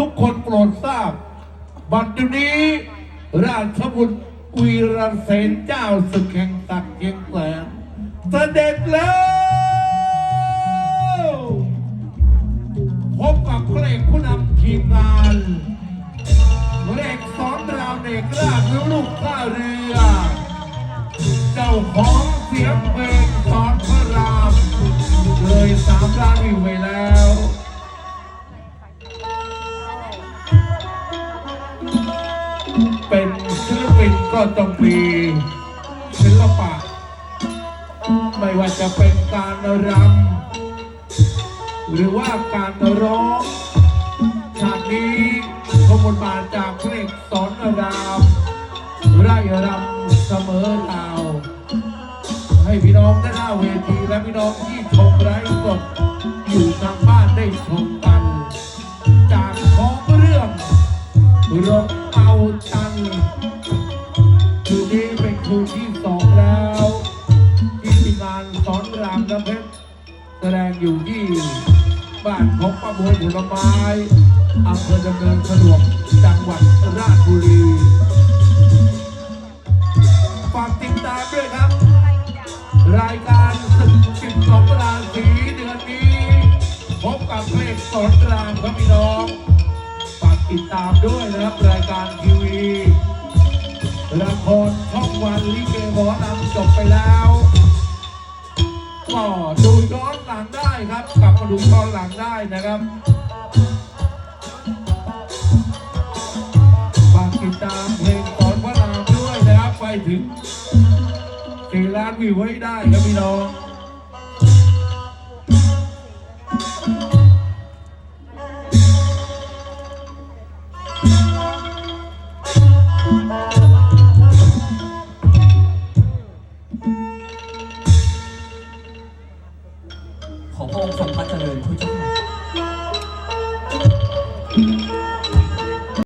ทุกคนโปรดทราบ บัดนี้ ราชบุตรวีรเสนเจ้าศึกแห่งตักเกียงแสนเสด็จแล้วพบกับพระเอกผู้นำทีมงานพระเอกสอนรามเอกราชละลูกท่าเรือ เจ้าของเสียงเพลงสอนพระราม เลยสามล้านวิวล้ว เป็นศิลปินก็ต้องมีศิลปะ ไม่ว่าจะเป็นการรำหรือว่าการร้องฉากนี้ขบวนมาจากเพลงสอนรามไร่รำเสมอดาว ให้พี่น้องได้หน้าเวทีและพี่น้องที่ชมไร้สดอยู่ทาง รบเอาจันคืนนี้เป็นคืนที่สองแล้วที่ทีงานสอนรามน้ำเพชรแสดงอยู่ที่บ้านของป้าบัวผลไม้อำเภอดำเนินสะดวกจังหวัดราชบุรีฝากติดตามด้วยครับ รายการศึก12ราศีเดือนนี้ พบกับเพลงสอนรามครับพี่น้อง ติดตามด้วยนะครับรายการทีวีละครช่องวันลิเกหมอลำจบไปแล้วก็ดูย้อนหลังได้ครับกลับมาดูย้อนหลังได้นะครับฝากติดตามเพลงสอนพระรามด้วยนะครับไปถึงสี่ล้านวิวให้ได้ครับพี่น้อง ขอพระองค์ทรงพระเจริญผู้เจ้า